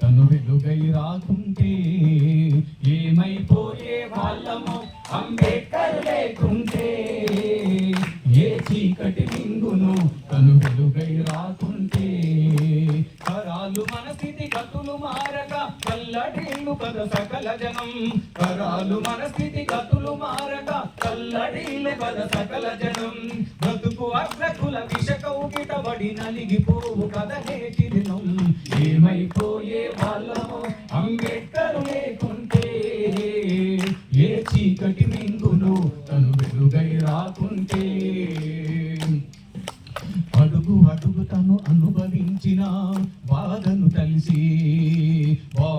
తను వెలుగై రాకుంటే ఏమైపోయే వాళ్ళము అంబేద్కర్ లేకుంటే? ఏ చీకటి మింగును తను వెలుగై రాకుంటే కరాలు మన స్థితి గతులు మారక కల్లటి కల్లడిల్లు సకల జనం. కరాలు మన స్థితి గతులు మారక కల్లడిల్లు కద సకల జనం. బ్రతుకు అగ్రకుల విషకౌకిటబడి నలిగిపోవు కథ నేటి దినం. ఏమైపోయే వాళ్ళము అంబేద్కర్ లేకుంటే. ఏ చీకటి మింగును తను వెలుగై రాకుంటే. అడుగు అడుగు తను అనుభవించిన బాధను తెలిసి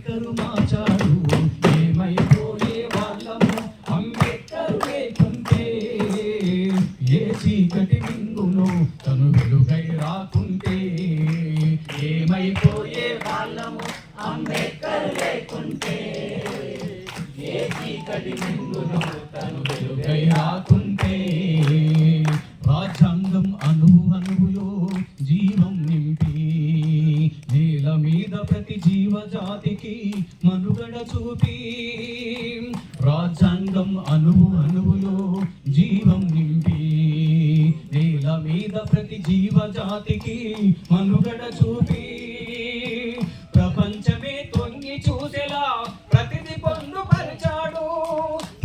అంబేద్కర్ మార్చాడు ఏమైపోయే వాళ్ళము? లేకుంటే ఏ చీకటి మింగును? తను వెలుగై రాకుంటే. ఏమైపోయే వాళ్ళము? అంబేద్కర్ లేకుంటే ఏ చీకటి మింగును? తను వెలుగై రాకుంటే. రాజ్యాంగం అణువు ప్రతి జీవజాతికి మనుగడ చూపి. రాజ్యాంగం అణువు అణువులో జీవం నింపి. నేల మీద ప్రతి జీవజాతికి మనుగడ చూపి. ప్రపంచమే తొంగి చూసేలా ప్రతిది పొందుపరిచాడు.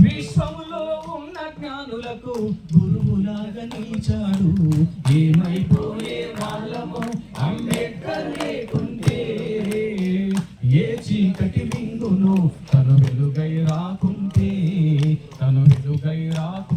విశ్వములో ఉన్న జ్ఞానులకు గురువులాగా నిలిచాడు. ఏమైపో Gujarat.